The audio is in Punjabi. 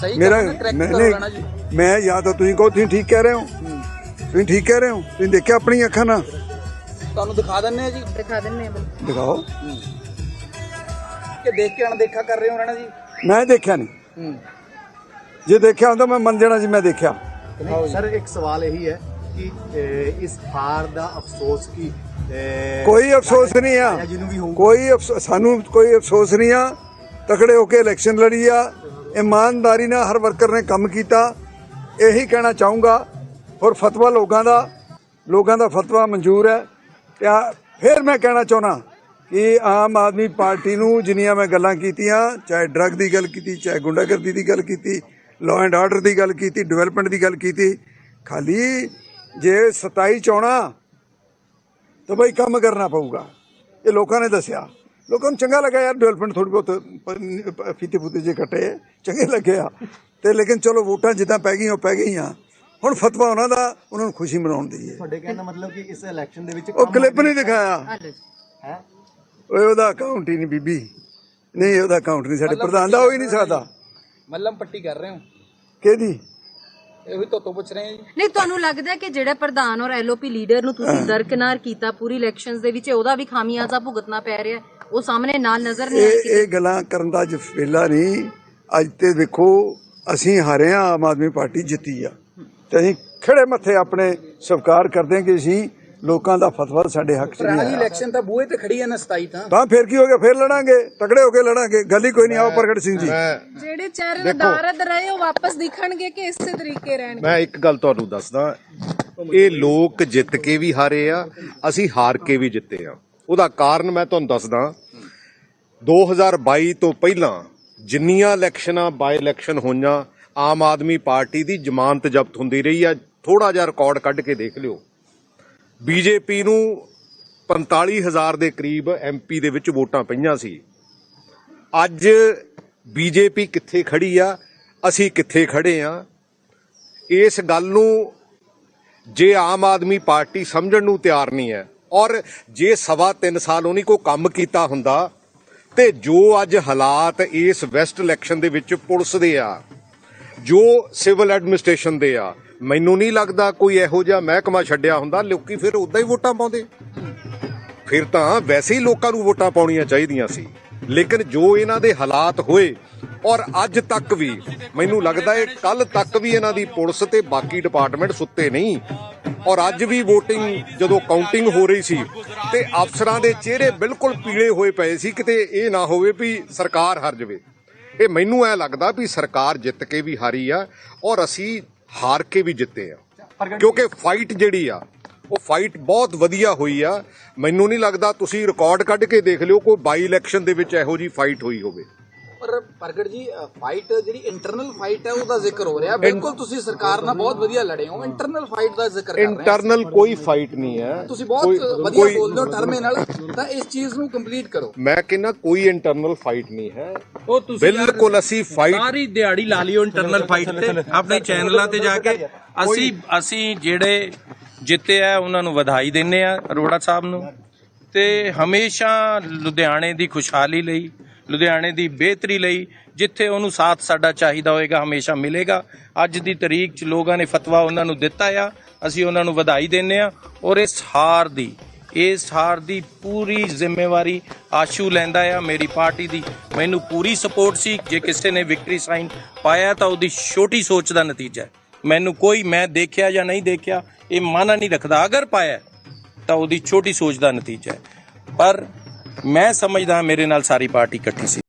ਸਹੀ ਮੇਰਾ ਨਹੀਂ, ਜੀ। ਮੈਂ ਜਾਂ ਤਾਂ ਤੁਸੀਂ ਕਹੋ ਤੁਸੀਂ ਠੀਕ ਕਹਿ ਰਹੇ ਹੋ। ਤੁਸੀਂ ਠੀਕ ਕਹਿ ਰਹੇ ਹੋ। ਤੁਸੀਂ ਦੇਖਿਆ ਆਪਣੀ ਅੱਖਾਂ ਨਾਲ? ਤੁਹਾਨੂੰ ਦਿਖਾ ਦਿੰਨੇ ਆ ਜੀ? ਦਿਖਾ ਦਿੰਨੇ ਆ। ਦਿਖਾਓ। ਕਿ ਦੇਖ ਕੇ ਅਣਦੇਖਾ ਕਰ ਰਹੇ ਹੋ ਰਾਣਾ ਜੀ? ਮੈਂ ਦੇਖਿਆ ਨਹੀਂ। ਜੇ ਦੇਖਿਆ ਹੁੰਦਾ ਮੈਂ ਮੰਨ ਜਾਣਾ ਸੀ ਮੈਂ ਦੇਖਿਆ। ਨਹੀਂ, ਸਰ ਇੱਕ ਸਵਾਲ ਇਹੀ ਹੈ ਕਿ ਇਸ ਹਾਰ ਦਾ ਅਫਸੋਸ ਕੀ ਕੋਈ ਅਫਸੋਸ ਨਹੀਂ ਆ। ਕੋਈ ਸਾਨੂੰ ਕੋਈ ਅਫਸੋਸ ਨਹੀਂ ਆ। ਤਕੜੇ ਹੋ ਕੇ ਇਲੈਕਸ਼ਨ ਲੜੀ ਆ। ਇਮਾਨਦਾਰੀ ਨਾਲ ਹਰ ਵਰਕਰ ਨੇ ਕੰਮ ਕੀਤਾ। ਇਹੀ ਕਹਿਣਾ ਚਾਹੂੰਗਾ ਔਰ ਫਤਵਾ ਲੋਕਾਂ ਦਾ ਲੋਕਾਂ ਦਾ ਫਤਵਾ ਮਨਜ਼ੂਰ ਹੈ। ਤੇ ਫਿਰ ਮੈਂ ਕਹਿਣਾ ਚਾਹੁੰਦਾ ਕਿ ਆਮ ਆਦਮੀ ਪਾਰਟੀ ਨੂੰ ਜਿੰਨੀਆਂ ਮੈਂ ਗੱਲਾਂ ਕੀਤੀਆਂ, ਚਾਹੇ ਡਰੱਗ ਦੀ ਗੱਲ ਕੀਤੀ, ਚਾਹੇ ਗੁੰਡਾਗਰਦੀ ਦੀ ਗੱਲ ਕੀਤੀ ਲਾਅ ਐਂਡ ਆਰਡਰ ਦੀ ਗੱਲ ਕੀਤੀ ਡਿਵੈਲਪਮੈਂਟ ਦੀ ਗੱਲ ਕੀਤੀ, ਖਾਲੀ ਜੇ 27 ਚਾਉਣਾ ਤਾਂ ਬਈ ਕੰਮ ਕਰਨਾ ਪਊਗਾ। ਇਹ ਲੋਕਾਂ ਨੇ ਦੱਸਿਆ। ਲੋਕਾਂ ਨੂੰ ਚੰਗਾ ਲੱਗਾ ਯਾਰ ਡਿਵੈਲਪਮੈਂਟ ਥੋੜੀ ਬਹੁਤ ਫੀਤੇ ਫੂਤੇ ਜੇ ਕੱਟੇ। ਚੰਗੇ ਲੱਗਿਆ। ਤੇ ਲੇਕਿਨ ਚਲੋ ਵੋਟਾਂ ਜਿੱਦਾਂ ਪੈ ਗਈਆਂ ਉਹ ਪੈ ਗਈਆਂ। ਹੁਣ ਫਤਵਾ ਉਹਨਾਂ ਦਾ ਉਹਨਾਂ ਨੂੰ ਖੁਸ਼ੀ ਮਨਾਉਣ ਦੀ ਹੈ। ਤੁਹਾਡੇ ਕਹਿਣ ਦਾ ਮਤਲਬ ਕਿ ਇਸ ਇਲੈਕਸ਼ਨ ਦੇ ਵਿੱਚ ਉਹ ਕਲਿੱਪ ਨਹੀਂ ਦਿਖਾਇਆ। ਹੈ? ਓਏ ਉਹਦਾ ਅਕਾਊਂਟ ਹੀ ਨਹੀਂ ਬੀਬੀ। ਨਹੀਂ ਉਹਦਾ ਅਕਾਊਂਟ ਨਹੀਂ ਸਾਡੇ ਪ੍ਰਧਾਨ ਦਾ ਹੋ ਹੀ ਨਹੀਂ ਸਕਦਾ। ਮੱਲਮ ਪੱਟੀ ਕਰ ਰਹੇ ਹੋ। ਕਿਹਦੀ? ਇਹ ਵੀ ਤੋਂ ਪੁੱਛ ਰਹੇ ਆ ਜੀ। ਨਹੀਂ ਤੁਹਾਨੂੰ ਲੱਗਦਾ ਹੈ ਕਿ ਜਿਹੜੇ ਪ੍ਰਧਾਨ ਔਰ ਐਲਓਪੀ ਲੀਡਰ ਨੂੰ ਤੁਸੀਂ ਦਰਕਨਾਰ ਕੀਤਾ ਪੂਰੀ ਇਲੈਕਸ਼ਨਸ ਦੇ ਵਿੱਚ ਉਹਦਾ ਵੀ ਖਾਮਿਆਜ਼ਾ ਭੁਗਤਣਾ ਪੈ ਰਿਹਾ ਹੈ? ਉਹ ਸਾਹਮਣੇ ਨਾਲ ਨਜ਼ਰ ਨਹੀਂ ਆ ਇਹ ਇਹ ਗੱਲਾਂ ਕਰਨ ਦਾ ਅੱਜ ਵੇਲਾ ਨਹੀਂ। ਅੱਜ ਤੇ ਦੇਖੋ ਅਸੀਂ ਹਾਰੇ ਹਾਂ ਆਮ ਆਦਮੀ ਪਾਰਟੀ ਜਿੱਤੀ ਆ। ਤੇ ਅਸੀਂ ਖੜੇ ਮੱਥੇ ਆਪਣੇ ਸਵੀਕਾਰ ਕਰਦੇ ਹਾਂ ਕਿ ਅਸੀਂ ਲੋਕਾਂ ਦਾ ਫਤਵਾ ਸਾਡੇ ਹੱਕ 'ਚ ਨਹੀਂ ਰਾਣਾ ਜੀ ਆਇਆ। ਇਲੈਕਸ਼ਨ ਤਾਂ ਬੂਹੇ ਤੇ ਖੜੀ ਹੈ ਨਾ 27 ਤਾਂ। ਤਾਂ ਫਿਰ ਕੀ ਹੋ ਗਿਆ? ਫਿਰ ਲੜਾਂਗੇ ਤਗੜੇ ਹੋ ਕੇ ਲੜਾਂਗੇ ਗੱਲ ਹੀ ਕੋਈ ਨਹੀਂ ਆਓ ਪ੍ਰਗਟ ਸਿੰਘ ਜੀ। ਜਿਹੜੇ ਚਿਹਰੇ ਰਹੇ ਉਹ ਵਾਪਸ ਦਿਖਣਗੇ ਕਿ ਇਸੇ ਤਰੀਕੇ ਰਹਿਣਗੇ। ਮੈਂ ਇੱਕ ਗੱਲ ਤੁਹਾਨੂੰ ਦੱਸਦਾ ਇਹ ਲੋਕ ਜਿੱਤ ਕੇ ਵੀ ਹਾਰੇ ਆ ਅਸੀਂ ਹਾਰ ਕੇ ਵੀ ਜਿੱਤੇ ਆ। ਉਹਦਾ ਕਾਰਨ ਮੈਂ ਤੁਹਾਨੂੰ ਦੱਸਦਾ 2022 ਤੋਂ ਪਹਿਲਾਂ ਜਿੰਨੀਆਂ ਇਲੈਕਸ਼ਨਾਂ ਬਾਈ ਇਲੈਕਸ਼ਨ ਹੋਈਆਂ ਆਮ ਆਦਮੀ ਪਾਰਟੀ ਦੀ ਜ਼ਮਾਨਤ ਜ਼ਬਤ ਹੁੰਦੀ ਰਹੀ ਆ। ਥੋੜਾ ਜਿਹਾ ਰਿਕਾਰਡ ਕੱਢ ਕੇ ਦੇਖ ਲਿਓ। ਬੀਜੇਪੀ ਨੂੰ 45000 ਦੇ ਕਰੀਬ ਐਮਪੀ ਦੇ ਵਿੱਚ ਵੋਟਾਂ ਪਈਆਂ ਸੀ। ਅੱਜ ਬੀਜੇਪੀ ਕਿੱਥੇ ਖੜੀ ਆ? ਅਸੀਂ ਕਿੱਥੇ ਖੜੇ ਆ? ਇਸ ਗੱਲ ਨੂੰ ਜੇ ਆਮ ਆਦਮੀ ਪਾਰਟੀ ਸਮਝਣ ਨੂੰ ਤਿਆਰ ਨਹੀਂ ਹੈ ਔਰ ਜੇ ਸਵਾ 3 ਸਾਲ ਉਹਨੇ ਕੋ ਕੰਮ ਕੀਤਾ ਹੁੰਦਾ ਤੇ ਜੋ ਅੱਜ ਹਾਲਾਤ ਇਸ ਵੈਸਟ ਇਲੈਕਸ਼ਨ ਦੇ ਵਿੱਚ ਪੁਲਿਸ ਦੇ ਆ, ਜੋ ਸਿਵਲ ਐਡਮਿਨਿਸਟ੍ਰੇਸ਼ਨ ਦੇ ਆ ਮੈਨੂੰ ਨਹੀਂ ਲੱਗਦਾ ਕੋਈ ਇਹੋ ਜਿਹਾ ਮਹਿਕਮਾ ਛੱਡਿਆ ਹੁੰਦਾ। ਲੋਕੀ ਫਿਰ ਉਦਾਂ ਹੀ ਵੋਟਾਂ ਪਾਉਂਦੇ। ਫਿਰ ਤਾਂ ਵੈਸੇ ਹੀ ਲੋਕਾਂ ਨੂੰ ਵੋਟਾਂ ਪਾਉਣੀਆਂ ਚਾਹੀਦੀਆਂ ਸੀ। ਲੇਕਿਨ ਜੋ ਇਹਨਾਂ ਦੇ ਹਾਲਾਤ ਹੋਏ, ਔਰ ਅੱਜ ਤੱਕ ਵੀ, ਮੈਨੂੰ ਲੱਗਦਾ ਹੈ ਕੱਲ ਤੱਕ ਵੀ ਇਹਨਾਂ ਦੀ ਪੁਲਿਸ ਤੇ ਬਾਕੀ ਡਿਪਾਰਟਮੈਂਟ ਸੁੱਤੇ ਨਹੀਂ। ਔਰ ਅੱਜ ਵੀ VOTING ਜਦੋਂ ਕਾਊਂਟਿੰਗ ਹੋ ਰਹੀ ਸੀ, ਤੇ ਅਫਸਰਾਂ ਦੇ ਚਿਹਰੇ ਬਿਲਕੁਲ ਪੀਲੇ ਹੋਏ ਪਏ ਸੀ, ਕਿਤੇ ਇਹ ਨਾ ਹੋਵੇ ਵੀ ਸਰਕਾਰ ਹਾਰ ਜਾਵੇ। ਇਹ ਮੈਨੂੰ ਐ ਲੱਗਦਾ ਵੀ ਸਰਕਾਰ ਜਿੱਤ ਕੇ ਵੀ ਹਾਰੀ ਆ, ਔਰ ਅਸੀਂ ਹਾਰ ਕੇ ਵੀ ਜਿੱਤੇ ਆ। ਕਿਉਂਕਿ ਫਾਈਟ ਜਿਹੜੀ ਆ ਉਹ ਫਾਈਟ ਬਹੁਤ ਵਧੀਆ ਹੋਈ ਆ। ਮੈਨੂੰ ਨਹੀਂ ਲੱਗਦਾ ਤੁਸੀਂ ਰਿਕਾਰਡ ਕੱਢ ਕੇ ਦੇਖ ਲਿਓ ਕੋਈ ਬਾਈ ਇਲੈਕਸ਼ਨ ਦੇ ਵਿੱਚ ਇਹੋ ਜੀ ਫਾਈਟ ਹੋਈ ਹੋਵੇ। ਪਰ ਪ੍ਰਗਟ ਜੀ ਫਾਈਟ ਜਿਹੜੀ ਇੰਟਰਨਲ ਫਾਈਟ ਹੈ ਉਹਦਾ ਜ਼ਿਕਰ ਹੋ ਰਿਹਾ। ਬਿਲਕੁਲ ਤੁਸੀਂ ਸਰਕਾਰ ਨਾਲ ਬਹੁਤ ਵਧੀਆ ਲੜੇ ਹੋ। ਇੰਟਰਨਲ ਫਾਈਟ ਦਾ ਜ਼ਿਕਰ ਕਰ ਰਹੇ ਹੋ। ਇੰਟਰਨਲ ਕੋਈ ਫਾਈਟ ਨਹੀਂ ਹੈ। ਤੁਸੀਂ ਬਹੁਤ ਵਧੀਆ ਬੋਲਦੇ ਹੋ ਟਰਮੇ ਨਾਲ ਤਾਂ ਇਸ ਚੀਜ਼ ਨੂੰ ਕੰਪਲੀਟ ਕਰੋ। ਮੈਂ ਕਹਿੰਦਾ ਕੋਈ ਇੰਟਰਨਲ ਫਾਈਟ ਨਹੀਂ ਹੈ। ਉਹ ਤੁਸੀਂ ਬਿਲਕੁਲ ਅਸੀਂ ਫਾਈਟ ਸਾਰੀ ਦਿਹਾੜੀ ਲਾ ਲਿਓ ਇੰਟਰਨਲ ਫਾਈਟ ਤੇ ਆਪਣੇ ਚੈਨਲਾਂ ਤੇ ਜਾ ਕੇ ਅਸੀਂ ਅਸੀਂ ਜਿਹੜੇ ਜਿੱਤੇ ਆ ਉਹਨਾਂ ਨੂੰ ਵਧਾਈ ਦਿੰਨੇ ਆ ਅਰੋੜਾ ਸਾਹਿਬ ਨੂੰ। ਤੇ ਹਮੇਸ਼ਾ ਲੁਧਿਆਣੇ ਦੀ ਖੁਸ਼ਹਾਲੀ ਲਈ ਲੁਧਿਆਣੇ ਦੀ ਬਿਹਤਰੀ ਲਈ ਜਿੱਥੇ ਉਹਨੂੰ ਸਾਥ ਸਾਡਾ ਚਾਹੀਦਾ ਹੋਏਗਾ, ਹਮੇਸ਼ਾ ਮਿਲੇਗਾ। ਅੱਜ ਦੀ ਤਰੀਕ 'ਚ ਲੋਕਾਂ ਨੇ ਫਤਵਾ ਉਹਨਾਂ ਨੂੰ ਦਿੱਤਾ ਆ। ਅਸੀਂ ਉਹਨਾਂ ਨੂੰ ਵਧਾਈ ਦਿੰਨੇ ਆ ਔਰ ਇਸ ਹਾਰ ਦੀ, ਇਸ ਹਾਰ ਦੀ ਪੂਰੀ ਜ਼ਿੰਮੇਵਾਰੀ ਆਸ਼ੂ ਲੈਂਦਾ ਆ ਮੇਰੀ ਪਾਰਟੀ ਦੀ। ਮੈਨੂੰ ਪੂਰੀ ਸਪੋਰਟ ਸੀ। ਜੇ ਕਿਸੇ ਨੇ ਵਿਕਟਰੀ ਸਾਈਨ ਪਾਇਆ ਤਾਂ ਉਹਦੀ ਛੋਟੀ ਸੋਚ ਦਾ ਨਤੀਜਾ ਹੈ। ਮੈਨੂੰ ਕੋਈ, ਮੈਂ ਦੇਖਿਆ ਜਾਂ ਨਹੀਂ ਦੇਖਿਆ, ਇਹ ਮਾਨਾ ਨਹੀਂ ਰੱਖਦਾ। ਅਗਰ ਪਾਇਆ ਤਾਂ ਉਹਦੀ ਛੋਟੀ ਸੋਚ ਦਾ ਨਤੀਜਾ ਹੈ। ਪਰ ਮੈਂ ਸਮਝਦਾ ਮੇਰੇ ਨਾਲ ਸਾਰੀ ਪਾਰਟੀ ਇਕੱਠੀ ਸੀ।